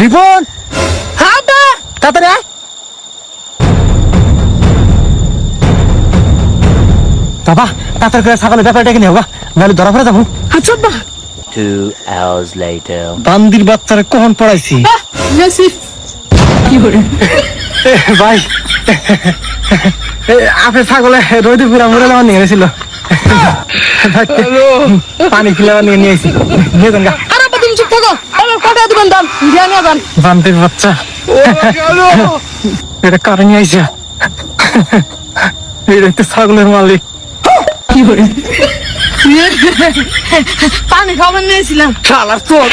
রিপন! হ্যাঁ তাড়াতাড়ি আয়! বাবা তাড়াতাড়ি করে ছাগলের ব্যাপারটা কিনে হোক নাহলে ধরা পড়ে যাব। আচ্ছা বা Two hours later. বান্দির বাচ্চারে কখন পড়াইছি? কি করে? এ, ভাই! এ, আপনি ছাগলে রোদে পুরা মরে যাওয়ার নিয়ে গেছিল। পানি খিলাবার নিয়ে নিয়ে আইছি। নিয়ে যান গা। বাবা থাকো। আমার কটা দাম দিয়া নিয়ে যান বান্দির বাচ্চা। এটা কারে নিয়ে আইসা এটা তো ছাগলের মালিক। কি করে পানি খাবার নিয়েছিলাম। শালার চোখ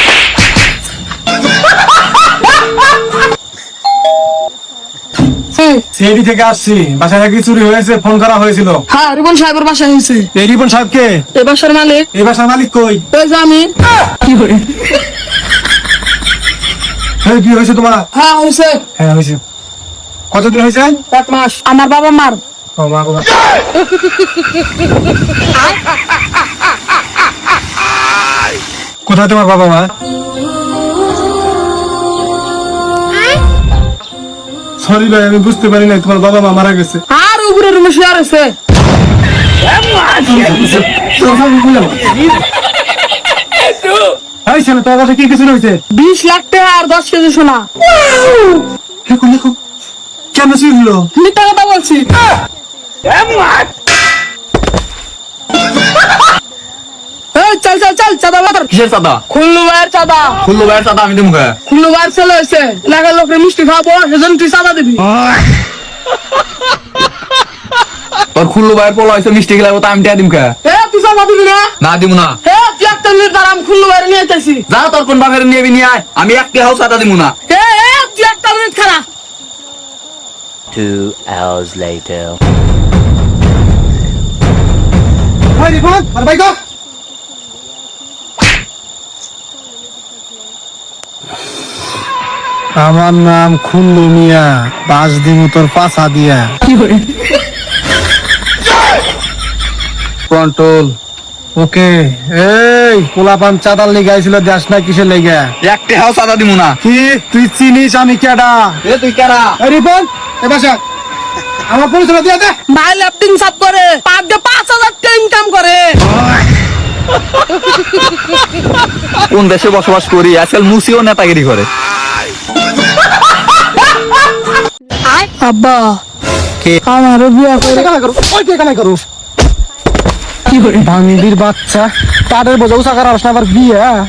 সিআইডি থেকে আসছি। বাসায় নাকি চুরি হয়েছে ফোন করা হয়েছিল। হ্যাঁ রিপন সাহেবের বাসা হয়েছে। এই রিপন সাহেবকে এ বাসার মালিক। এই বাসার মালিক কই? ওই যে আমি। কি করে হয়েছে তোমার? হ্যাঁ হয়েছে। হ্যাঁ হয়েছে। কতদিন হয়েছে? এক মাস। আমার বাবা মার। ও মা মা। কোথায় তোমার বাবা মা? সরি ভাই আমি বুঝতে পারি নাই তোমার বাবা মা মারা গেছে। আর উপরে রুমে শুয়ে রয়েছে এই ছেলে তোর কাছে কি কিছু হয়েছে? বিশ লাখ টাকা আর দশ কেজি সোনা। কেন ছিল মিথ্যা কথা বলছি। চল চল চল চাঁদা বাতার কিসের চাঁদা? খুল্লু ভাইয়ের চাঁদা। খুললো ভাইয়ের চাঁদা আমি গায়ে। খুল্লু ভাইয়ের ছেলে হয়েছে। এলাকার লোকের মিষ্টি খাব সেজন্য তুই চাঁদা দিবি। তোর খুললো ভাইয়ের পোলা হয়েছে মিষ্টি খেলাবো তা আমি টিয়া দিম কে এ তুই চাঁদা দিবি না? না দিব না। হে তুই একটা মিনিট দাঁড়া আমি খুল্লু ভাইয়ের নিয়ে আইতেছি। যা তোর কোন বাপের নিয়ে নিয়ে আয়। আমি এক হাও চাঁদা দিব না। হে হে তুই মিনিট খারা Two hours later. ভাই রিপন আর ভাই গো। আমার নাম খুল্লু মিয়া পাঁচ দিন তোর পাছা দিয়া। কি করে কন্ট্রোল ওকে এই পোলাপান চাঁদার লেগে আইছিল দেশ না কিসের লেগে? হাও চাঁদা দিব না। কি তুই চিনিস আমি কেডা? এ তুই রিপন এ বাসা আমার পরিচয় দিয়া দে। ভাই সাপ করে। ডে পাঁচ হাজার টাকা ইনকাম করে। কোন দেশে বসবাস করি? আজকাল মুসিও নেতাগিরি করে। আব্বা। কে? আমারও বিয়া করে। কানা করো ওই কে কানা করো। ভাঙ্গির বাচ্চা। তাদের বোঝাও সাকার আসনা আবার বিয়ে হ্যাঁ?